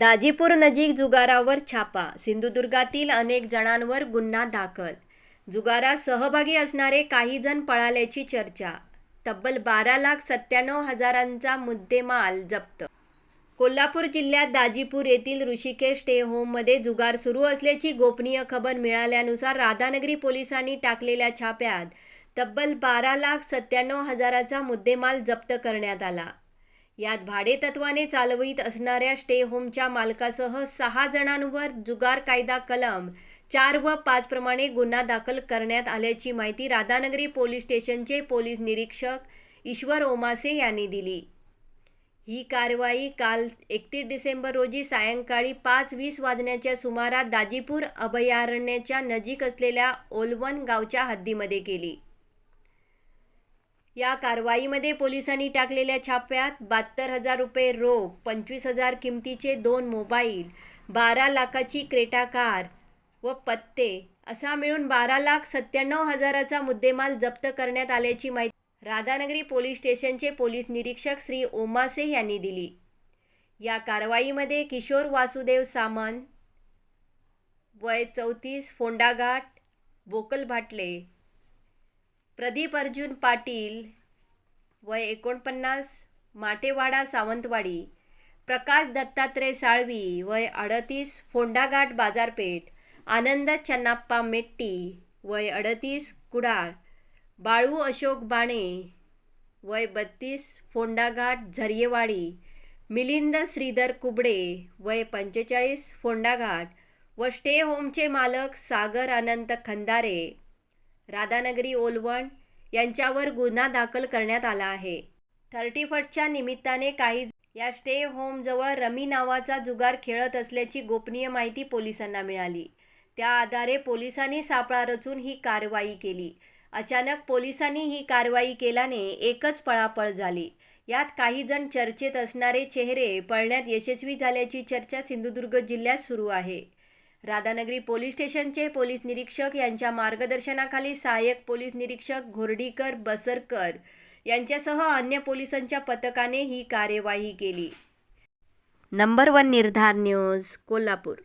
दाजीपूर नजीक जुगारावर छापा सिंधुदुर्गातील अनेक जणांवर गुन्हा दाखल. जुगारात सहभागी असणारे काही जण पळाल्याची चर्चा. तब्बल बारा लाख सत्त्याण्णव हजारांचा मुद्देमाल जप्त. कोल्हापूर जिल्ह्यात दाजीपूर येथील ऋषिकेश स्टे होममध्ये जुगार सुरू असल्याची गोपनीय खबर मिळाल्यानुसार राधानगरी पोलिसांनी टाकलेल्या छाप्यात तब्बल बारा लाख सत्त्याण्णव हजाराचा मुद्देमाल जप्त करण्यात आला. यात भाडेतत्वाने चालवित असणाऱ्या स्टे होमच्या मालकासह सहा जणांवर जुगार कायदा कलम चार व पाच प्रमाणे गुन्हा दाखल करण्यात आल्याची माहिती राधानगरी पोलीस स्टेशनचे पोलीस निरीक्षक ईश्वर ओमासे यांनी दिली. ही कारवाई काल एकतीस डिसेंबर रोजी सायंकाळी पाच वीस वाजण्याच्या सुमारात दाजीपूर अभयारण्याच्या नजीक असलेल्या ओलवन गावच्या हद्दीमध्ये केली. या कारवाईमध्ये पोलिसांनी टाकलेल्या छाप्यात बहात्तर हजार रुपये रोख पंचवीस हजार किमतीचे दोन मोबाईल बारा लाखाची क्रेटा कार व पत्ते असा मिळून बारा लाख सत्त्याण्णव हजाराचा मुद्देमाल जप्त करण्यात आल्याची माहिती राधानगरी पोलीस स्टेशनचे पोलीस निरीक्षक श्री ओमासे यांनी दिली. या कारवाईमध्ये किशोर वासुदेव सामंत वय चौतीस फोंडाघाट बोकल भाटले प्रदीप अर्जुन पाटील वय एकोणपन्नास माटेवाडा सावंतवाडी प्रकाश दत्तात्रय साळवी वय अडतीस फोंडाघाट बाजारपेठ आनंद चन्नाप्पा मेट्टी वय अडतीस कुडाळ बाळू अशोक बाणे वय बत्तीस फोंडाघाट झरियेवाडी मिलिंद श्रीधर कुबडे वय पंचेचाळीस फोंडाघाट व स्टे होमचे मालक सागर अनंत खंदारे राधानगरी ओलवण यांच्यावर गुन्हा दाखल करण्यात आला आहे. थर्टी फर्स्टच्या निमित्ताने काही या स्टे होमजवळ रमी नावाचा जुगार खेळत असल्याची गोपनीय माहिती पोलिसांना मिळाली. त्या आधारे पोलिसांनी सापळा रचून ही कारवाई केली. अचानक पोलिसांनी ही कारवाई केल्याने एकच पळापळ झाली. यात काही जण चर्चेत असणारे चेहरे पळण्यात यशस्वी झाल्याची चर्चा सिंधुदुर्ग जिल्ह्यात सुरू आहे. राधानगरी पोलीस स्टेशनचे पोलीस निरीक्षक यांच्या मार्गदर्शनाखाली सहाय्यक पोलीस निरीक्षक घोर्डीकर बसरकर यांच्यासह अन्य पोलिसांच्या पथकाने ही कार्यवाही केली. Number one Nirdhar news Kolhapur.